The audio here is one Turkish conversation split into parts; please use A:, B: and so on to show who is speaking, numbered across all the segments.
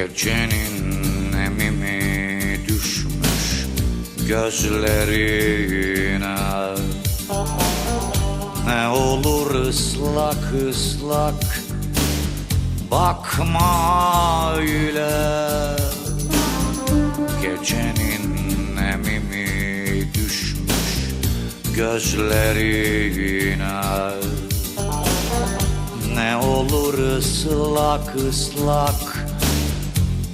A: Gecenin nemimi düşmüş gözlerine. Ne olur ıslak ıslak bakma öyle. Gecenin nemimi düşmüş gözlerine. Ne olur ıslak ıslak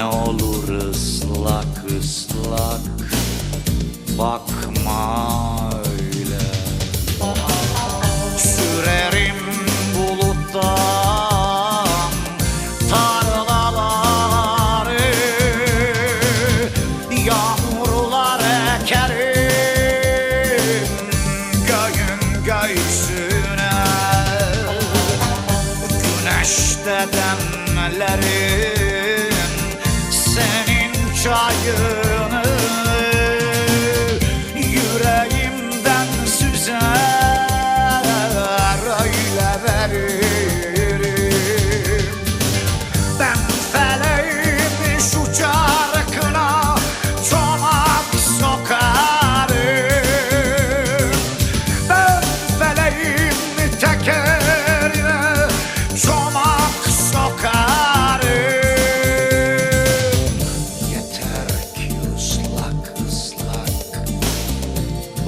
A: Ne olur ıslak ıslak bakma öyle. Sürerim buluttan tarlaları Yağmurlar ekerim göğün göğsüne. Güneşte demlerim fire.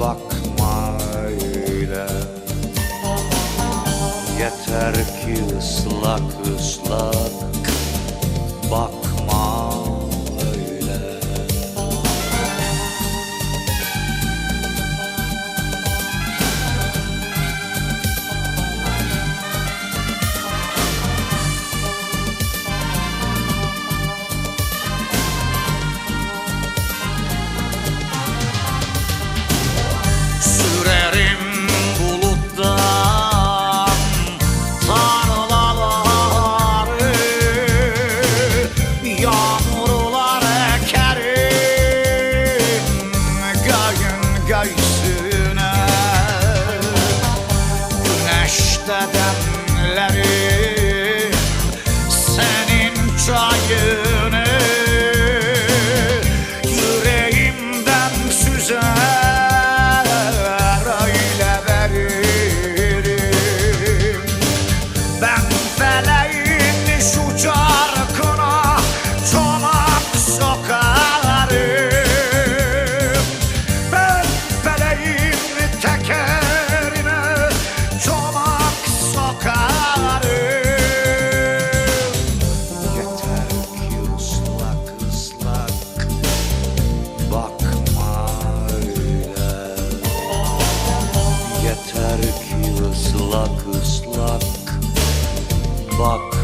A: bakma öyle Yeter ki ıslak ıslak bak. ıslak ıslak bak